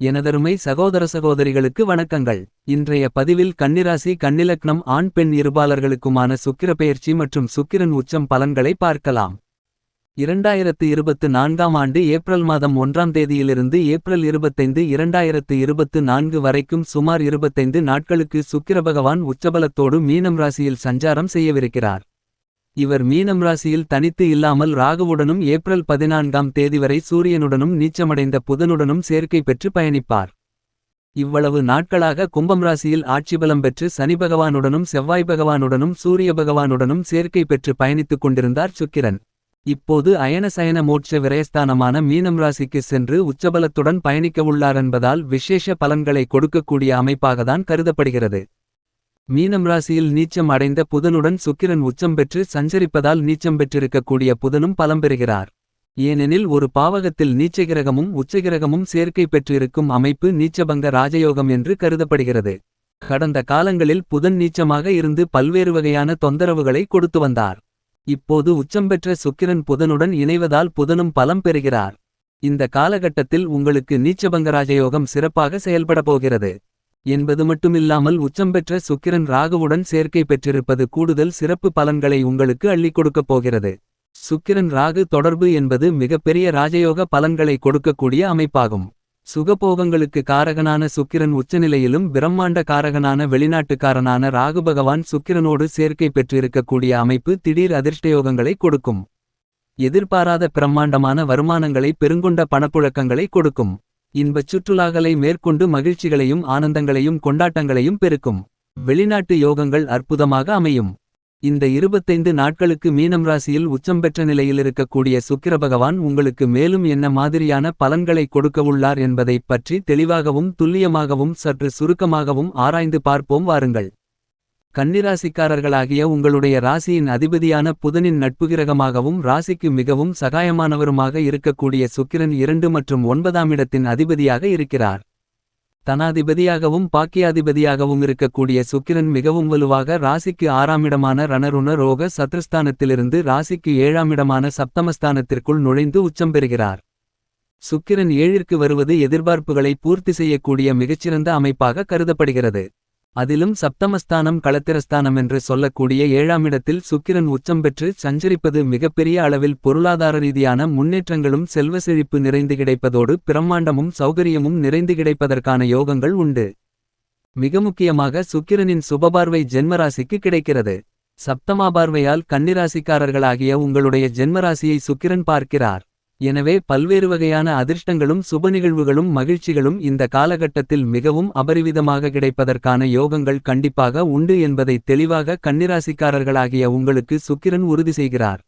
எனதருமை சகோதர சகோதரிகளுக்கு வணக்கங்கள். இன்றைய பதிவில் கன்னிராசி கன்னிலக்னம் ஆண் பெண் இருபாளர்களுமான சுக்கிர பெயர்ச்சி மற்றும் சுக்கிரன் உச்சம் பலன்களை பார்க்கலாம். இரண்டாயிரத்து இருபத்து நான்காம் ஆண்டு ஏப்ரல் மாதம் ஒன்றாம் தேதியிலிருந்து ஏப்ரல் இருபத்தைந்து இரண்டாயிரத்து இருபத்து நான்கு வரைக்கும் சுமார் இருபத்தைந்து நாட்களுக்கு சுக்கிர பகவான் உச்சபலத்தோடு மீனம் ராசியில் சஞ்சாரம் செய்யவிருக்கிறார். இவர் மீனம் ராசியில் தனித்து இல்லாமல் ராகுவுடனும் ஏப்ரல் பதினான்காம் தேதி வரை சூரியனுடனும் நீச்சமடைந்த புதனுடனும் சேர்க்கை பெற்று பயணிப்பார். இவ்வளவு நாட்களாக கும்பம் ராசியில் ஆட்சிபலம் பெற்று சனி பகவானுடனும் செவ்வாய் பகவானுடனும் சூரிய பகவானுடனும் சேர்க்கை பெற்று பயணித்துக் கொண்டிருந்தார் சுக்கிரன். இப்போது அயன சயன மோட்ச விரயஸ்தானமான மீனம் ராசிக்கு சென்று உச்சபலத்துடன் பயணிக்கவுள்ளார் என்பதால் விசேஷ பலன்களை கொடுக்கக்கூடிய அமைப்பாகத்தான் கருதப்படுகிறது. மீனம் ராசியில் நீச்சம் அடைந்த புதனுடன் சுக்கிரன் உச்சம் பெற்று சஞ்சரிப்பதால் நீச்சம் பெற்றிருக்கக்கூடிய புதனும் பலம் பெறுகிறார். ஏனெனில் ஒரு பாவகத்தில் நீச்சகிரகமும் உச்சகிரகமும் சேர்க்கை பெற்றிருக்கும் அமைப்பு நீச்சபங்க ராஜயோகம் என்று கருதப்படுகிறது. கடந்த காலங்களில் புதன் நீச்சமாக இருந்து பல்வேறு வகையான தொந்தரவுகளை கொடுத்து வந்தார். இப்போது உச்சம் பெற்ற சுக்கிரன் புதனுடன் இணைவதால் புதனும் பலம் பெறுகிறார். இந்த காலகட்டத்தில் உங்களுக்கு நீச்சபங்க ராஜயோகம் சிறப்பாக செயல்பட போகிறது. என்பது மட்டுமில்லாமல் உச்சம் பெற்ற சுக்கிரன் ராகுவுடன் சேர்க்கை பெற்றிருப்பது கூடுதல் சிறப்பு பலன்களை உங்களுக்கு அள்ளிக் கொடுக்கப் போகிறது. சுக்கிரன் ராகு தொடர்பு என்பது மிகப்பெரிய ராஜயோக பலன்களை கொடுக்கக்கூடிய அமைப்பாகும். சுகபோகங்களுக்கு காரகனான சுக்கிரன் உச்சநிலையிலும் பிரம்மாண்ட காரகனான வெளிநாட்டுக்காரனான ராகு பகவான் சுக்கிரனோடு சேர்க்கை பெற்றிருக்கக்கூடிய அமைப்பு திடீர் அதிர்ஷ்டயோகங்களை கொடுக்கும். எதிர்பாராத பிரம்மாண்டமான வருமானங்களை பெருங்கொண்ட பணப்புழக்கங்களை கொடுக்கும். இன்பச் சுற்றுலாக்களை மேற்கொண்டு மகிழ்ச்சிகளையும் ஆனந்தங்களையும் கொண்டாட்டங்களையும் பெருக்கும். வெளிநாட்டு யோகங்கள் அற்புதமாக அமையும். இந்த இருபத்தைந்து நாட்களுக்கு மீனம் ராசியில் உச்சம் பெற்ற நிலையில் இருக்கக்கூடிய சுக்கிர பகவான் உங்களுக்கு மேலும் என்ன மாதிரியான பலன்களை கொடுக்கவுள்ளார் என்பதைப் பற்றி தெளிவாகவும் துல்லியமாகவும் சற்று சுருக்கமாகவும் ஆராய்ந்து பார்ப்போம் வாருங்கள். கன்னிராசிக்காரர்களாகிய உங்களுடைய ராசியின் அதிபதியான புதனின் நட்புகிரகமாகவும் ராசிக்கு மிகவும் சகாயமானவருமாக இருக்கக்கூடிய சுக்கிரன் இரண்டு மற்றும் ஒன்பதாம் இடத்தின் அதிபதியாக இருக்கிறார். தனாதிபதியாகவும் பாக்கியாதிபதியாகவும் இருக்கக்கூடிய சுக்கிரன் மிகவும் வலுவாக ராசிக்கு ஆறாமிடமான ரணருண ரோக சத்ருஸ்தானத்திலிருந்து ராசிக்கு ஏழாமிடமான சப்தமஸ்தானத்திற்குள் நுழைந்து உச்சம் பெறுகிறார். சுக்கிரன் ஏழிற்கு வருவது எதிர்பார்ப்புகளை பூர்த்தி செய்யக்கூடிய மிகச்சிறந்த அமைப்பாக கருதப்படுகிறது. அதிலும் சப்தமஸ்தானம் களத்திரஸ்தானம் என்று சொல்லக்கூடிய ஏழாமிடத்தில் சுக்கிரன் உச்சம் பெற்று சஞ்சரிப்பது மிகப்பெரிய அளவில் பொருளாதார ரீதியான முன்னேற்றங்களும் செல்வ செழிப்பு நிறைந்து கிடைப்பதோடு பிரம்மாண்டமும் சௌகரியமும் நிறைந்து கிடைப்பதற்கான யோகங்கள் உண்டு. மிக முக்கியமாக சுக்கிரனின் சுபபார்வை ஜென்மராசிக்கு கிடைக்கிறது. சப்தமாபார்வையால் கன்னிராசிக்காரர்களாகிய உங்களுடைய ஜென்மராசியை சுக்கிரன் பார்க்கிறார். எனவே பல்வேறு வகையான அதிர்ஷ்டங்களும் சுப நிகழ்வுகளும் மகிழ்ச்சிகளும் இந்த காலகட்டத்தில் மிகவும் அபரிவிதமாக கிடைப்பதற்கான யோகங்கள் கண்டிப்பாக உண்டு என்பதை தெளிவாக கன்னிராசிக்காரர்களாகிய உங்களுக்கு சுக்கிரன் உறுதி செய்கிறார்.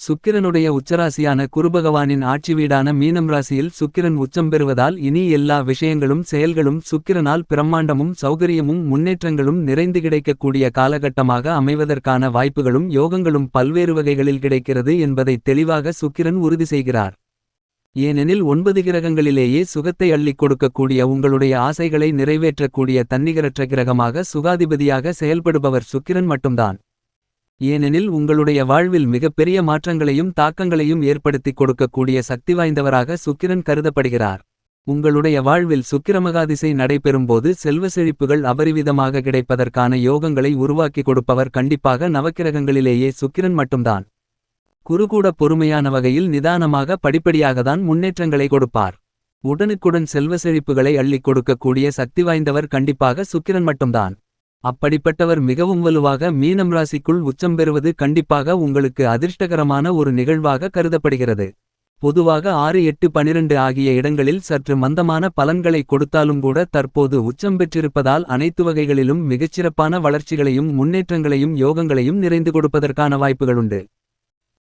சுக்கிரனுடைய உச்சராசியான குருபகவானின் ஆட்சி வீடான மீனம் ராசியில் சுக்கிரன் உச்சம் பெறுவதால் இனி எல்லா விஷயங்களும் செயல்களும் சுக்கிரனால் பிரம்மாண்டமும் சௌகரியமும் முன்னேற்றங்களும் நிறைந்து கிடைக்கக்கூடிய காலகட்டமாக அமைவதற்கான வாய்ப்புகளும் யோகங்களும் பல்வேறு வகைகளில் கிடைக்கிறது என்பதை தெளிவாக சுக்கிரன் உறுதி செய்கிறார். ஏனெனில் ஒன்பது கிரகங்களிலேயே சுகத்தை அள்ளிக் கொடுக்கக்கூடிய உங்களுடைய ஆசைகளை நிறைவேற்றக்கூடிய தன்னிகரற்ற கிரகமாக சுகாதிபதியாக செயல்படுபவர் சுக்கிரன் மட்டும்தான். ஏனெனில் உங்களுடைய வாழ்வில் மிகப்பெரிய மாற்றங்களையும் தாக்கங்களையும் ஏற்படுத்திக் கொடுக்கக்கூடிய சக்தி வாய்ந்தவராக சுக்கிரன் கருதப்படுகிறார். உங்களுடைய வாழ்வில் சுக்கிரமகாதிசை நடைபெறும்போது செல்வ செழிப்புகள் அபரிவிதமாக கிடைப்பதற்கான யோகங்களை உருவாக்கி கொடுப்பவர் கண்டிப்பாக நவக்கிரகங்களிலேயே சுக்கிரன் மட்டும்தான். குறுகூட பொறுமையான வகையில் நிதானமாக படிப்படியாகத்தான் முன்னேற்றங்களை கொடுப்பார். உடனுக்குடன் செல்வ செழிப்புகளை அள்ளிக் கொடுக்கக்கூடிய சக்தி வாய்ந்தவர் கண்டிப்பாக சுக்கிரன் மட்டும்தான். அப்படிப்பட்டவர் மிகவும் வலுவாக மீனம் ராசிக்குள் உச்சம் பெறுவது கண்டிப்பாக உங்களுக்கு அதிர்ஷ்டகரமான ஒரு நிகழ்வாக கருதப்படுகிறது. பொதுவாக ஆறு எட்டு பனிரெண்டு ஆகிய இடங்களில் சற்று மந்தமான பலன்களை கொடுத்தாலும் கூட தற்போது உச்சம் பெற்றிருப்பதால் அனைத்து வகைகளிலும் மிகச்சிறப்பான வளர்ச்சிகளையும் முன்னேற்றங்களையும் யோகங்களையும் நிறைந்து கொடுப்பதற்கான வாய்ப்புகளுண்டு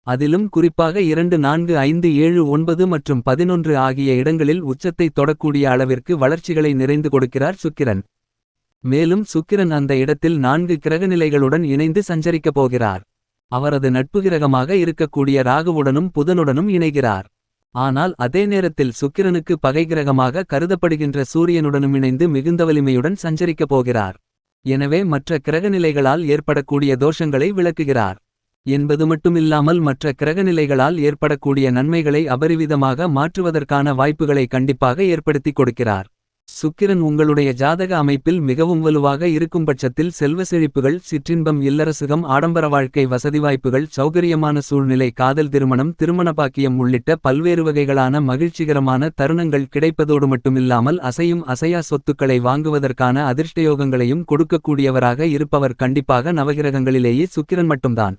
அதிலும் குறிப்பாக இரண்டு நான்கு ஐந்து ஏழு ஒன்பது மற்றும் பதினொன்று ஆகிய இடங்களில் உச்சத்தை தொடக்கூடிய அளவிற்கு வளர்ச்சிகளை நிறைந்து கொடுக்கிறார் சுக்கிரன். மேலும் சுக்கிரன் அந்த இடத்தில் நான்கு கிரகநிலைகளுடன் இணைந்து சஞ்சரிக்கப் போகிறார். அவரது நட்பு கிரகமாக இருக்கக்கூடிய ராகுவுடனும் புதனுடனும் இணைகிறார். ஆனால் அதே நேரத்தில் சுக்கிரனுக்கு பகை கிரகமாக கருதப்படுகின்ற சூரியனுடனும் இணைந்து மிகுந்த வலிமையுடன் சஞ்சரிக்கப் போகிறார். எனவே மற்ற கிரகநிலைகளால் ஏற்படக்கூடிய தோஷங்களை விளக்குகிறார். என்பது மட்டுமில்லாமல் மற்ற கிரகநிலைகளால் ஏற்படக்கூடிய நன்மைகளை அபரிவிதமாக மாற்றுவதற்கான வாய்ப்புகளை கண்டிப்பாக ஏற்படுத்திக் கொடுக்கிறார். சுக்கிரன் உங்களுடைய ஜாதக அமைப்பில் மிகவும் வலுவாக இருக்கும்பட்சத்தில் செல்வ செழிப்புகள் சிற்றின்பம் இல்லரசுகம் ஆடம்பர வாழ்க்கை வசதி வாய்ப்புகள் சௌகரியமான சூழ்நிலை காதல் திருமணம் திருமண பாக்கியம் உள்ளிட்ட பல்வேறு வகைகளான மகிழ்ச்சிகரமான தருணங்கள் கிடைப்பதோடு மட்டுமில்லாமல் அசையும் அசையா சொத்துக்களை வாங்குவதற்கான அதிர்ஷ்டயோகங்களையும் கொடுக்கக்கூடியவராக இருப்பவர் கண்டிப்பாக நவகிரகங்களிலேயே சுக்கிரன் மட்டும்தான்.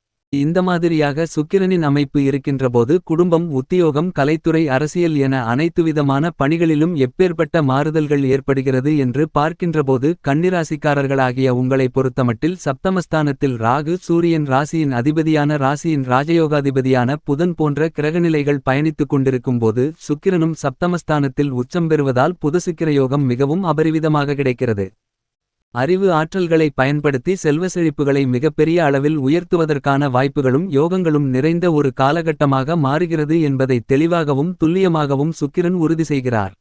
இந்த மாதிரியாக சுக்கிரனின் அமைப்பு இருக்கின்றபோது குடும்பம் உத்தியோகம் கலைத்துறை அரசியல் என அனைத்துவிதமான பணிகளிலும் எப்பேற்பட்ட மாறுதல்கள் ஏற்படுகிறது என்று பார்க்கின்றபோது கன்னிராசிக்காரர்களாகிய உங்களை பொறுத்தமட்டில் சப்தமஸ்தானத்தில் ராகு சூரியன் ராசியின் அதிபதியான ராசியின் ராஜயோகாதிபதியான புதன் போன்ற கிரகநிலைகள் பயணித்துக் கொண்டிருக்கும் போது சுக்கிரனும் சப்தமஸ்தானத்தில் உச்சம் பெறுவதால் புதசுக்கிரயோகம் மிகவும் அபரிவிதமாக கிடைக்கிறது. அறிவு ஆற்றல்களை பயன்படுத்தி செல்வ செழிப்புகளை மிகப்பெரிய அளவில் உயர்த்துவதற்கான வாய்ப்புகளும் யோகங்களும் நிறைந்த ஒரு காலகட்டமாக மாறுகிறது என்பதை தெளிவாகவும் துல்லியமாகவும் சுக்கிரன் உறுதி செய்கிறார்.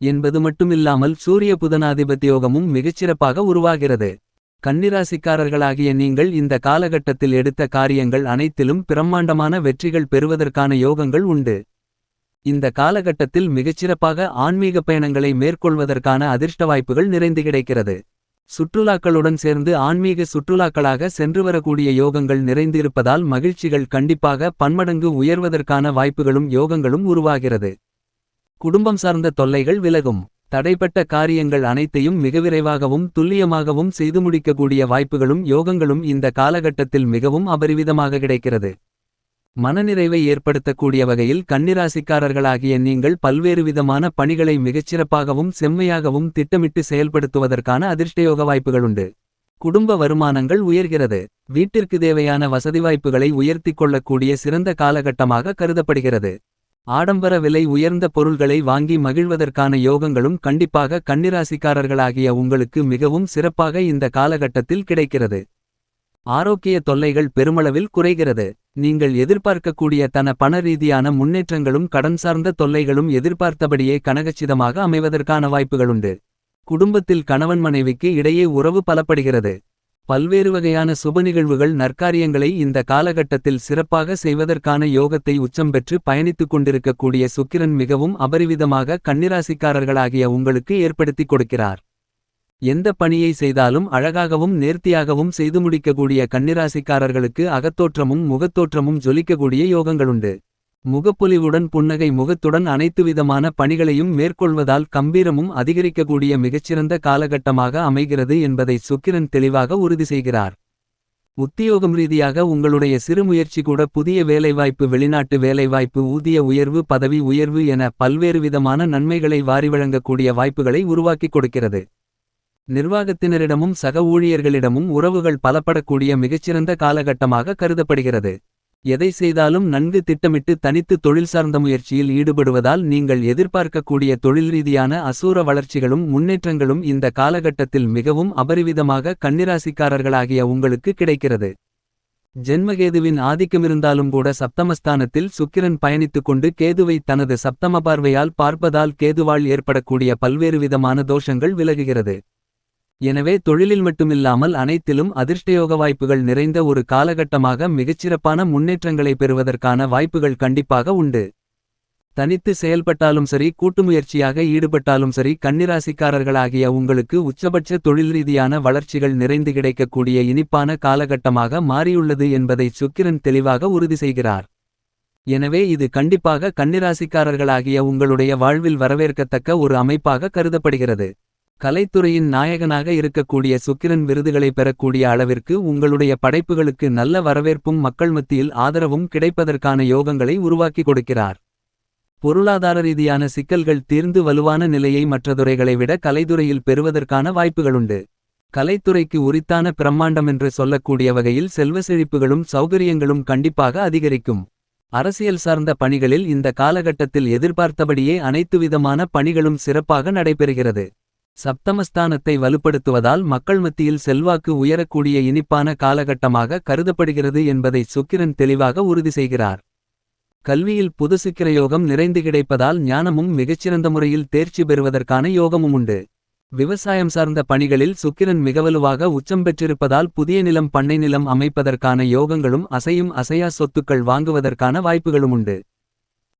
என்பது மட்டுமில்லாமல் சூரிய புதனாதிபத்தியோகமும் மிகச்சிறப்பாக உருவாகிறது. கன்னிராசிக்காரர்களாகிய நீங்கள் இந்த காலகட்டத்தில் எடுத்த காரியங்கள் அனைத்திலும் பிரம்மாண்டமான வெற்றிகள் பெறுவதற்கான யோகங்கள் உண்டு. இந்த காலகட்டத்தில் மிகச்சிறப்பாக ஆன்மீக பயணங்களை மேற்கொள்வதற்கான அதிர்ஷ்ட வாய்ப்புகள் நிறைந்து கிடைக்கிறது. சுற்றுலாக்களுடன் சேர்ந்து ஆன்மீக சுற்றுலாக்களாக சென்று வரக்கூடிய யோகங்கள் நிறைந்து இருப்பதால் மகிழ்ச்சிகள் கண்டிப்பாக பன்மடங்கு உயர்வதற்கான வாய்ப்புகளும் யோகங்களும் உருவாகிறது. குடும்பம் சார்ந்த தொல்லைகள் விலகும். தடைப்பட்ட காரியங்கள் அனைத்தையும் மிக விரைவாகவும் துல்லியமாகவும் செய்து முடிக்கக்கூடிய வாய்ப்புகளும் யோகங்களும் இந்த காலகட்டத்தில் மிகவும் அபரிவிதமாக கிடைக்கிறது. மனநிறைவை ஏற்படுத்தக்கூடிய வகையில் கன்னிராசிக்காரர்களாகிய நீங்கள் பல்வேறு விதமான பணிகளை மிகச்சிறப்பாகவும் செம்மையாகவும் திட்டமிட்டு செயல்படுத்துவதற்கான அதிர்ஷ்டயோக வாய்ப்புகளுண்டு. குடும்ப வருமானங்கள் உயர்கிறது. வீட்டிற்கு தேவையான வசதி வாய்ப்புகளை உயர்த்திக் கொள்ளக்கூடிய சிறந்த காலகட்டமாக கருதப்படுகிறது. ஆடம்பர விலை உயர்ந்த பொருள்களை வாங்கி மகிழ்வதற்கான யோகங்களும் கண்டிப்பாக கன்னிராசிக்காரர்களாகிய உங்களுக்கு மிகவும் சிறப்பாக இந்த காலகட்டத்தில் கிடைக்கிறது. ஆரோக்கிய தொல்லைகள் பெருமளவில் குறைகிறது. நீங்கள் எதிர்பார்க்கக்கூடிய தன பண ரீதியான முன்னேற்றங்களும் கடன் சார்ந்த தொல்லைகளும் எதிர்பார்த்தபடியே கனகச்சிதமாக அமைவதற்கான வாய்ப்புகளுண்டு. குடும்பத்தில் கணவன் மனைவிக்கு இடையே உறவு பலப்படுகிறது. பல்வேறு வகையான சுப நிகழ்வுகள் நற்காரியங்களை இந்த காலகட்டத்தில் சிறப்பாக செய்வதற்கான யோகத்தை உச்சம் பெற்று பயணித்துக் கொண்டிருக்கக்கூடிய சுக்கிரன் மிகவும் அபரிவிதமாக கன்னிராசிக்காரர்களாகிய உங்களுக்கு ஏற்படுத்திக் கொடுக்கிறார். எந்த பணியை செய்தாலும் அழகாகவும் நேர்த்தியாகவும் செய்து முடிக்கக்கூடிய கன்னிராசிக்காரர்களுக்கு அகத்தோற்றமும் முகத்தோற்றமும் ஜொலிக்கக்கூடிய யோகங்களுண்டு. முகப்பொலிவுடன் புன்னகை முகத்துடன் அனைத்து விதமான பணிகளையும் மேற்கொள்வதால் கம்பீரமும் அதிகரிக்கக்கூடிய மிகச்சிறந்த காலகட்டமாக அமைகிறது என்பதை சுக்கிரன் தெளிவாக உறுதி செய்கிறார். உத்தியோகம் ரீதியாக உங்களுடைய சிறு முயற்சி கூட புதிய வேலைவாய்ப்பு வெளிநாட்டு வேலைவாய்ப்பு ஊதிய உயர்வு பதவி உயர்வு என பல்வேறு விதமான நன்மைகளை வாரி வழங்கக்கூடிய வாய்ப்புகளை உருவாக்கிக் கொடுக்கிறது. நிர்வாகத்தினரிடமும் சக ஊழியர்களிடமும் உறவுகள் பலப்படக்கூடிய மிகச்சிறந்த காலகட்டமாக கருதப்படுகிறது. எதை செய்தாலும் நன்கு திட்டமிட்டு தனித்து தொழில் சார்ந்த முயற்சியில் ஈடுபடுவதால் நீங்கள் எதிர்பார்க்கக்கூடிய தொழில் ரீதியான அசூர வளர்ச்சிகளும் முன்னேற்றங்களும் இந்த காலகட்டத்தில் மிகவும் அபரிவிதமாக கன்னிராசிக்காரர்களாகிய உங்களுக்கு கிடைக்கிறது. ஜென்மகேதுவின் ஆதிக்கமிருந்தாலும் கூட சப்தமஸ்தானத்தில் சுக்கிரன் பயணித்துக் கொண்டு கேதுவை தனது சப்தம பார்வையால் பார்ப்பதால் கேதுவால் ஏற்படக்கூடிய பல்வேறு விதமான தோஷங்கள் விலகுகிறது. எனவே தொழிலில் மட்டுமில்லாமல் அனைத்திலும் அதிர்ஷ்டயோக வாய்ப்புகள் நிறைந்த ஒரு காலகட்டமாக மிகச்சிறப்பான முன்னேற்றங்களை பெறுவதற்கான வாய்ப்புகள் கண்டிப்பாக உண்டு. தனித்து செயல்பட்டாலும் சரி கூட்டுமுயற்சியாக ஈடுபட்டாலும் சரி கன்னிராசிக்காரர்களாகிய உங்களுக்கு உச்சபட்ச தொழில் ரீதியான வளர்ச்சிகள் நிறைந்து கிடைக்கக்கூடிய இனிப்பான காலகட்டமாக மாறியுள்ளது என்பதை சுக்கிரன் தெளிவாக உறுதி செய்கிறார். எனவே இது கண்டிப்பாக கன்னிராசிக்காரர்களாகிய உங்களுடைய வாழ்வில் வரவேற்கத்தக்க ஒரு அமைப்பாக கருதப்படுகிறது. கலைத்துறையின் நாயகனாக இருக்கக்கூடிய சுக்கிரன் விருதுகளை பெறக்கூடிய அளவிற்கு உங்களுடைய படைப்புகளுக்கு நல்ல வரவேற்பும் மக்கள் மத்தியில் ஆதரவும் கிடைப்பதற்கான யோகங்களை உருவாக்கி கொடுக்கிறார். பொருளாதார ரீதியான சிக்கல்கள் தீர்ந்து வலுவான நிலையை மற்றதுறைகளை விட கலைத்துறையில் பெறுவதற்கான வாய்ப்புகளுண்டு. கலைத்துறைக்கு உரித்தான பிரம்மாண்டமென்று சொல்லக்கூடிய வகையில் செல்வ செழிப்புகளும் சௌகரியங்களும் கண்டிப்பாக அதிகரிக்கும். அரசியல் சார்ந்த பணிகளில் இந்த காலகட்டத்தில் எதிர்பார்த்தபடியே அனைத்து விதமான பணிகளும் சிறப்பாக நடைபெறுகிறது. சப்தமஸ்தானத்தை வலுப்படுத்துவதால் மக்கள் மத்தியில் செல்வாக்கு உயரக்கூடிய இனிப்பான காலகட்டமாக கருதப்படுகிறது என்பதை சுக்கிரன் தெளிவாக உறுதி செய்கிறார். கல்வியில் புது சிக்கிரயோகம் நிறைந்து கிடைப்பதால் ஞானமும் மிகச்சிறந்த முறையில் தேர்ச்சி பெறுவதற்கான யோகமும் உண்டு. விவசாயம் சார்ந்த பணிகளில் சுக்கிரன் மிகவலுவாக உச்சம் பெற்றிருப்பதால் புதிய நிலம் பண்ணை நிலம் அமைப்பதற்கான யோகங்களும் அசையும் அசையா சொத்துக்கள் வாங்குவதற்கான வாய்ப்புகளும் உண்டு.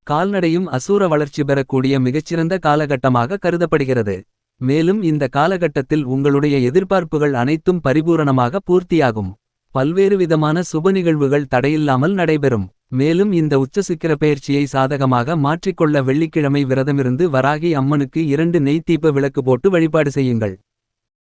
கால்நடையும் அசூர வளர்ச்சி பெறக்கூடிய மிகச்சிறந்த காலகட்டமாக கருதப்படுகிறது. மேலும் இந்த காலகட்டத்தில் உங்களுடைய எதிர்பார்ப்புகள் அனைத்தும் பரிபூரணமாக பூர்த்தியாகும். பல்வேறு விதமான சுப நிகழ்வுகள் தடையில்லாமல் நடைபெறும். மேலும் இந்த உச்ச பயிற்சியை சாதகமாக மாற்றிக்கொள்ள வெள்ளிக்கிழமை விரதமிருந்து வராகி அம்மனுக்கு இரண்டு நெய் விளக்கு போட்டு வழிபாடு செய்யுங்கள்.